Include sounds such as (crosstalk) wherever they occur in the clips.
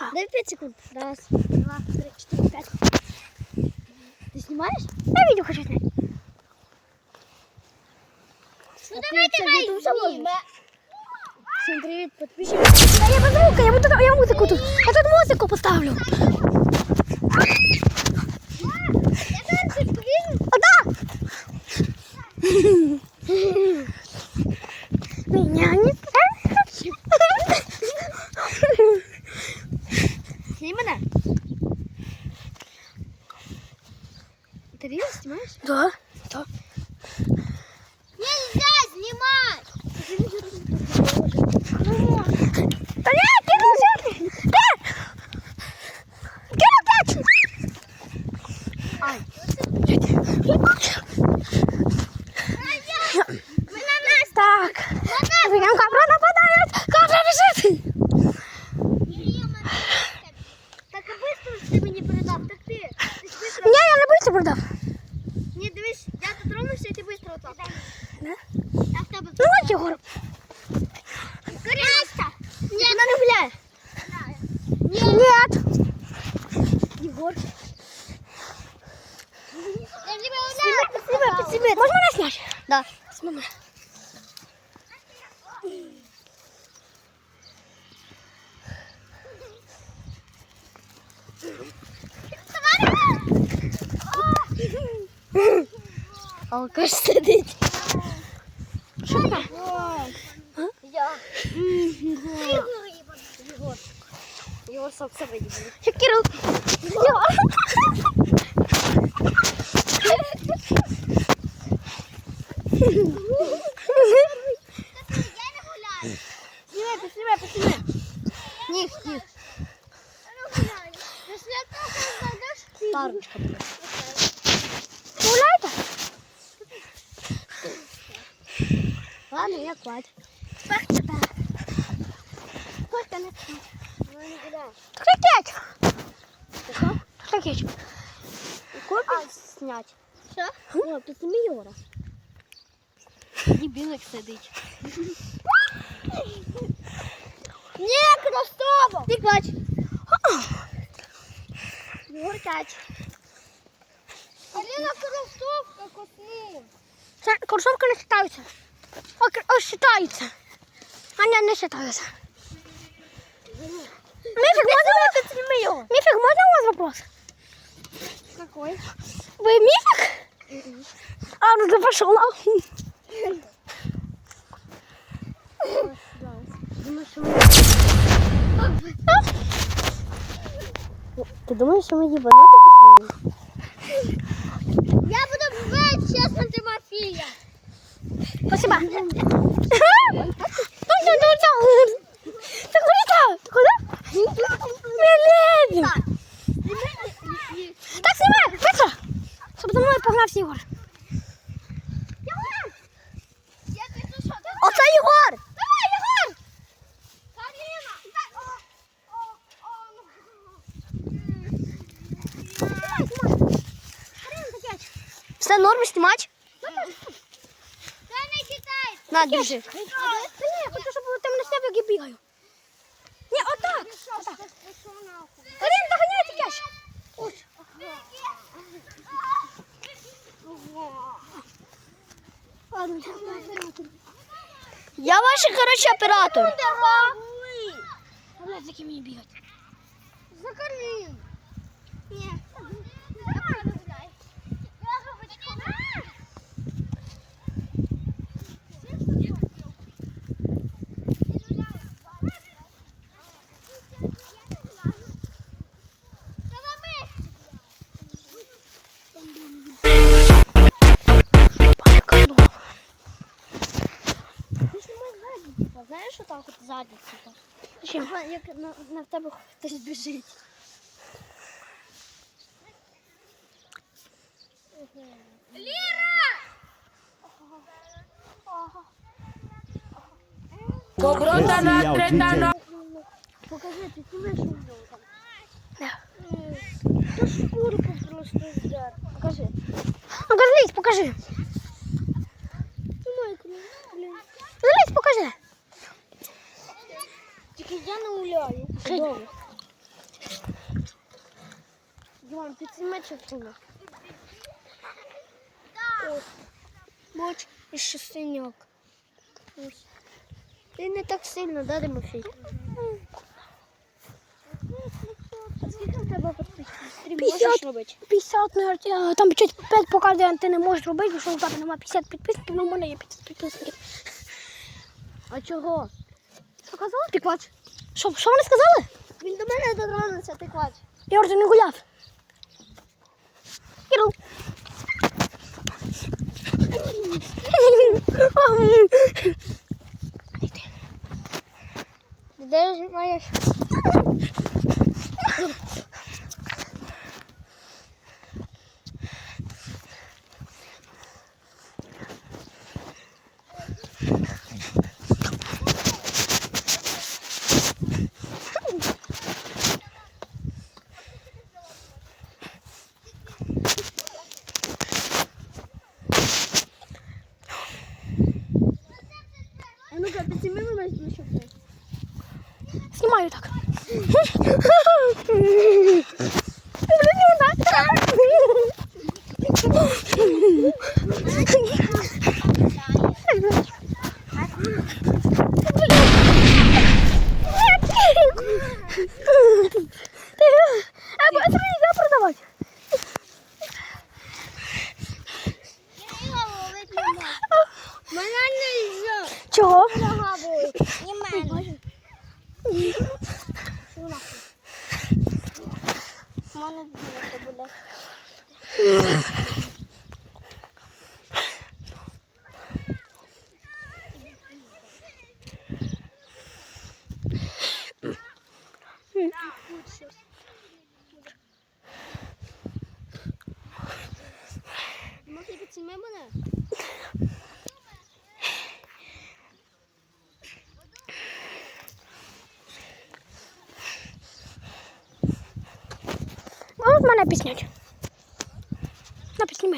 Дай 5 секунд. Раз, два, три, четыре, пять. Ты снимаешь? Я видео хочу снять. Ну давайте хай Всем привет, подписчики. Да я музыку, я буду, я музыку тут. Я тут музыку поставлю. А, да. Меня не страшно. Сними меня. Ты видео снимаешь? Да. Да. Нельзя снимать! Да нет, кинул все. Нет. Кинул пять. Ай. Так. Прям кобра Ну, Егор. Коряста! Ні, вона не гуляє. Нет. Егор. Снимай, снимай, снимай. Можно меня снять? Да. Снимай. Алкаш сидить. (laughs) Що таке? Я. Єгор. Єгор сам себе не буде. Що, Кирил? Я не гуляю. Снимай, поснимай, поснимай. Ні, ні. Я не Ладно, я кладь. Сколько не Ну, не гуляю. Крикеть. Крикеть. Копію снять. Що? О, підсніми Юра. Дебілик сидить. Ні, кросово! Ти кладь. Єгор тач. Аліна кросовка косни. Це курсовка не считаються. О, кр- о, считаються. А ні, не считаються. Мифик, можно Підсніми його. Мифик, можно у вас вопрос? Какой? Вы мифик? А, ну ты пошел. Ты думаешь, что мы ебанаты? Я буду вбивати чесно Тимофія. Спасибо. (laughs) Ну, ну, ну, ну. Ты куда? Ты куда? Блин. Так, снимай, быстро. Чтобы за мной погнався Егор. Я ти що? Оце Єгор! Давай, Єгор! Каріна! Все норм знімати? На, держи. Та ні, хочу, щоб ти мене сняв, як я бігаю. Ні, отак. Отак. Карін, доганяйте кеш. Я ваш, короче, оператор. Блядь, за ким мені бігати? За Карін! Знаєш, що так от ззаді, типа? Чим? Як на, на тебе хтось біжить. Доброта накрита на Покажи, ти знімаєш у нього там. Да. То шкурку просто здер. Покажи. Ну, злізь, покажи. Знімай, блін. Злізь, покажи. Тільки я не гуляю. Добре. Діман, підсніми частину. Ось. Боч і ще синяк. Ось. Ти не так сильно, да, Тимофій? А скільки в тебе підписів? Стрім можеш робити? 50, навіть, там чуть 5 показує, ти не можеш робити, бо що у тебе немає 50 підписників, але у мене є 50 підписників. А чого? Що казали? Ти клач. Що, що вони сказали? Він до мене дотронувся, ти клач. Я вже не гуляв. Іду. Де ж маєш? Знімаю так. Чого? мене піснять? На, підсніми.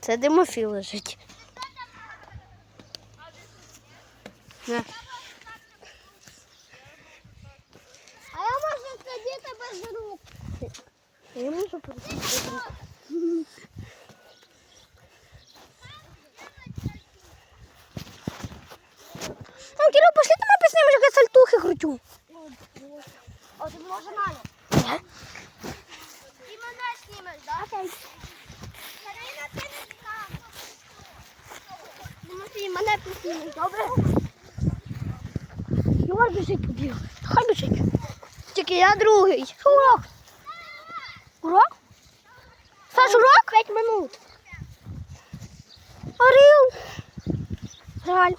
Це Димофій лежить. На. А я можу сидіти без рук. Я можу пересити руку. Кручу. О, ти може мене? Ні? Ти мене знімеш, так? Окей. Карина, ти не там. Тимофій, мене підснімеш, добре? Його біжить побіг. Хай біжить. Тільки я другий. Урок. Урок? Саш, урок? П'ять минут. Орел. Жаль.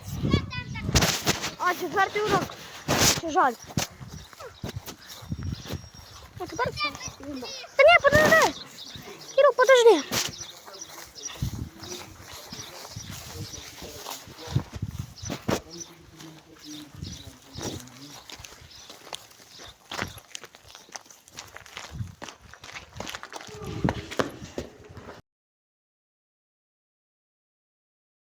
А, четвертий урок. Чи жаль. А тепер все. Та ні, подожди. Кирил, подожди.